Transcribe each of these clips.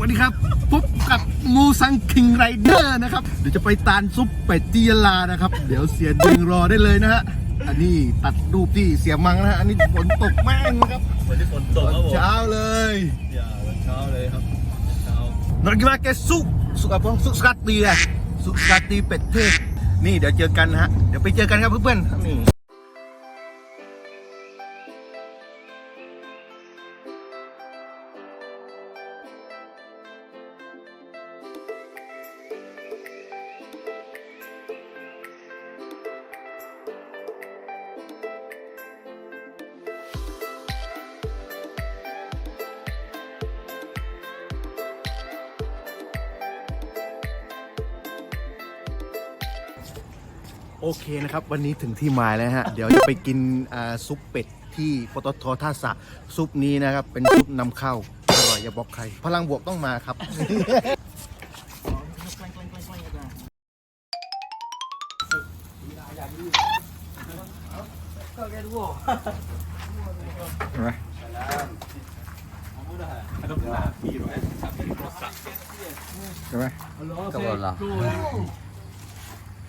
วันนี้ครับพบกับมูซังคิงไรเดอร์นะครับ เดี๋ยวจะไปตานซุปเป็ดจียลานะครับ เดี๋ยวเสียดึงรอได้เลยนะฮะ อันนี้ตัดรูปที่เสียมังนะฮะ อันนี้ฝนตกแม่งนะครับวันที่ฝนตกครับผมเช้าเลยอย่าวันเช้าเลยครับเช้านอนกินมาแกสุสุ apa สุสกัดตีอะสุสกัดตีเป็ดเทศนี่เดี๋ยวเจอกันนะฮะ เดี๋ยวไปเจอกันครับเพื่อนๆนี่ โอเคนะครับ วันนี้ถึงที่หมายแล้วฮะ เดี๋ยวจะไปกินอ่าซุปเป็ดที่ปตทท่าสะซุปนี้นะครับ เป็นซุปนำเข้า อร่อยอย่าบอกใคร พลังบวกต้องมาครับ ใช่ไหม ก็บอกละดีมากดอก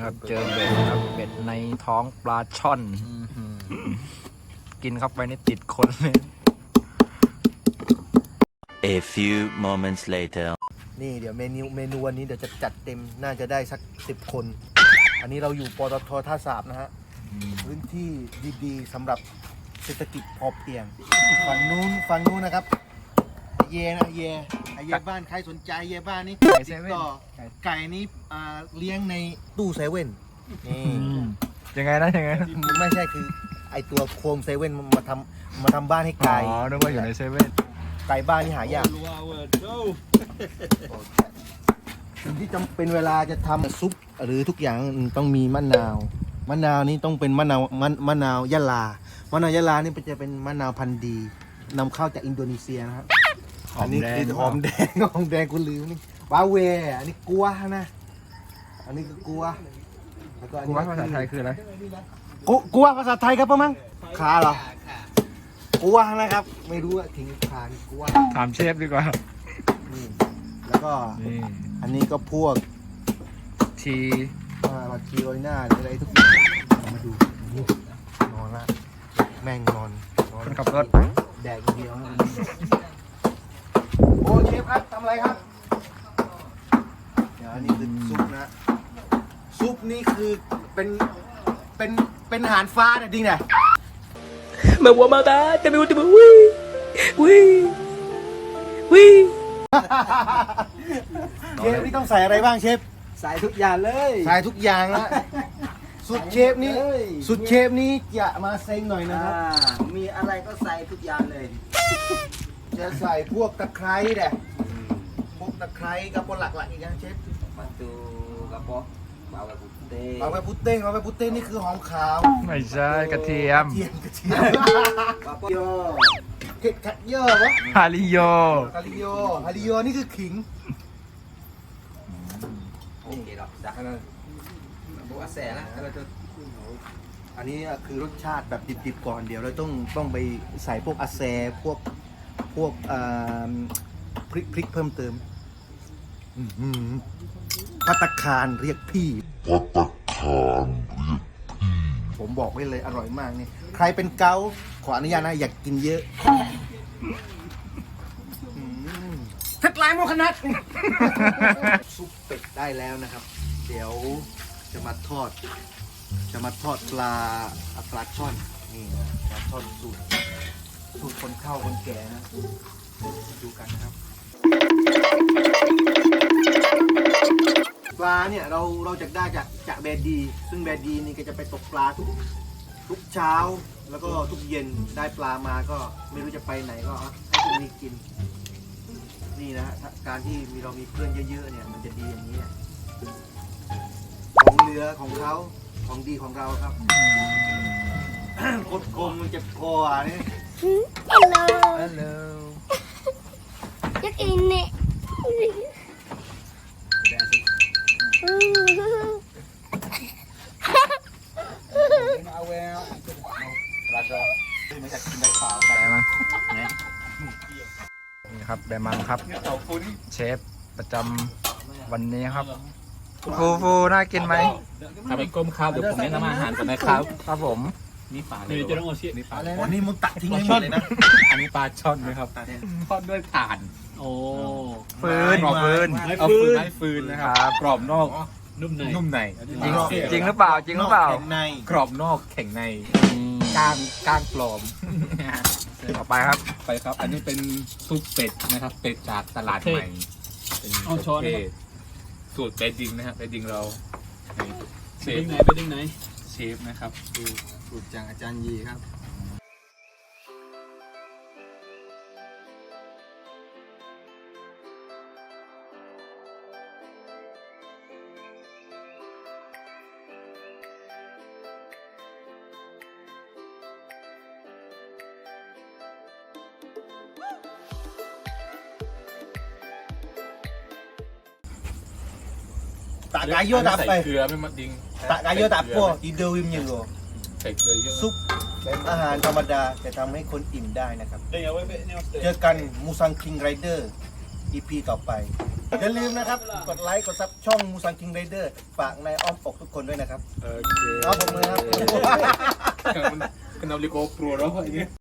ครับเจอเบ็ดครับเบ็ดในท้องปลาช่อน กินเข้าไปนี่ติดคนเลย A few moments later. นี่เดี๋ยวเมนูเมนูวันนี้เดี๋ยวจะจัดเต็มน่าจะได้สักสิบคน อันนี้เราอยู่ปตทท่าสาบนะฮะ พื้นที่ดีๆสำหรับเศรษฐกิจพอเพียง ฝั่งนู้นฝั่งนู้นนะครับไอเยนะไอเย ไอเยบ้านใครสนใจไอเยบ้านนี้ไก่เซเว่นติดต่อไก่ไก่นี้อ่าเลี้ยงในตู้เซเว่นนี่ยังไงนะยังไงนะไม่ใช่คือไอตัวโคมเซเว่นมันมาทำมาทำบ้านให้อ๋ไก่อนึกว่าอยู่ในเซเว่นไก่บ้านนี่หายาก รัวเวิร์ดโจ้สิ่งที่จำเป็นเวลาจะทำซุปหรือทุกอย่างต้องมีมะนาว มะนาวนี่ต้องเป็นมะนาวมะมะนาวยะลามะนาวยะลานี่จะเป็นมะนาวพันธุ์ดีนำเข้าจากอินโดนีเซียนะครับห อมนนี้แดงคือหอมแดงหอมแดงคุณลืมนี่วาเวอันนี้กัวนะ อันนี้คือกัวแล้วก็อันกูนี้ว่าภาษาไทยคืออะไรกัวกัวภาษาไทยครับป้ามั้งขาเหรอกัวนะครับ ไม่รู้อะทิ้งขานี่กัวถามเชฟดีกว่านี่แล้วก็นี่อันนี้ก็พวกทีอ่ามาคีโรยหน้าหรืออะไรทุกอย่างเอามาดูนี่นอนละแม่งนอนนอนคนขับรถ แดกอย่างเดียวนะโอ้เช ฟครับทำอะไรครับ เดี๋ยวอันนี้คือซุปนะ ซุปนี่คือเป็นเป็นเป็นอาหารฟ้าเนี่ยจริงเนี่ย Me voy a matar, te me último, uy, uy, uy. เชฟนี่ต้องใส่อะไรบ้างเชฟใส่ทุกอย่างเลยใส่ทุกอย่างละสุดเชฟนี่สุดเชฟนี่จะมาเซ็งหน่อยนะครับ มีอะไรก็ใส่ทุกอย่างเลย จะใส่พวกตะไคร้แหละพวกตะไคร้กับพวกหลักๆอีกอย่างเชฟมันตูกระป๋องเบาแบบบุเต้เอาไปพุตเต้งเอาไปพุตเต้งนี่คือหอมขาวไม่ใช่กระเทียมเทียมกระเทียมกระป๋องโยเผ็ดขัดเยอะวะฮาริโย ฮาริโยฮาริโยนี่คือขิงโอเคหรอกจ้ะบอกว่าแสนะเราจะอันนี้คือรสชาติแบบดิบๆก่อนเดี๋ยวเราต้องต้องไปใส่พวกอาแซ พวก พวกอ่าพริกพริกเพิ่มเติมอื้อหือพัตตาคารเรียกพี่ ผมบอกไว้เลยอร่อยมากนี่ ใครเป็นเกาต์ขออนุญาตนะอยากกินเยอะเท็ดไลน์โมคนัทซุปเป็ดได้แล้วนะครับ เดี๋ยวจะมาทอด จะมาทอดปลาปลาช่อนนี่นะปลาช่อนสูตร สูตรคนเข้าคนแก่นะดูกันนะครับปลาเนี่ยเราเราจะได้จากจากแบดดี ซึ่งแบดดีนี่ก็จะไปตกปลาทุกทุกเช้าแล้วก็ทุกเย็นได้ปลามาก็ไม่รู้จะไปไหนก็ให้พวกนี้กินนะฮะการที่มีเรามีเพื่อนเยอะๆเนี่ยมันจะดีอย่างนี้ของเหลือของเขาของดีของเราครับกดกลมมันเจ็บคออะนี่ Hello. ฮัลโหล Chắc in nè. เอาแววราชาไม่อยากกินได้เปล่าแบมังนี่ครับแบมังครับเต่าฟุ้นเชฟประจำวันนี้ครับฟูฟูน่ากินไหมทำเป็นก้มข้าวเดี๋ยวผมแนะนำอาหารก่อนนะครับ ครับผม นี่ปลาเลยจะต้องเอาเชี่ยนี่ปลาอ๋อนี่มึงตัดทิ้งให้หมดเลยนะ อันนี้ปลาช่อนนะครับทอดด้วยถ่าน โอ้ฟืนหมอฟืนเอาฟืนไม้ฟืนนะคครัรับกรอบนอกนุ่มในนุ่มในจริงจริงหรือเปล่าจริงหรือเปล่าแข็งในกรอบนอกแข็งในก้างก้างปลอมต่อไปครับไปครับ อันนี้เป็นซุปเป็ดนะครับ เป็ดจากตลาดใหม่เป็นเป็ดสูตรเป็ดดิงนะครับเป็ดดิงเราเชฟไหนเป็ดดิงไหนเชฟนะครับสู ตรจากอาจารย์ยีครับ tak gayo tak ใส่ apa เกลือไม่มา ดิง tak gayo tak apa tidur wim je kau ใส่เกลือเยอะซุปเป็นอาหารธรรมดาจะทำให้คนอิ่มได้นะครับเจอกันมูซังคิงไรเดอร์ EP ต่อไป อย่าลืมนะครับ กดไลค์ กดซับช่องมูซังคิงไรเดอร์ฝากในอ้อมอกทุกคนด้วยนะครับโอเค เอาผมมือครับมันเป็น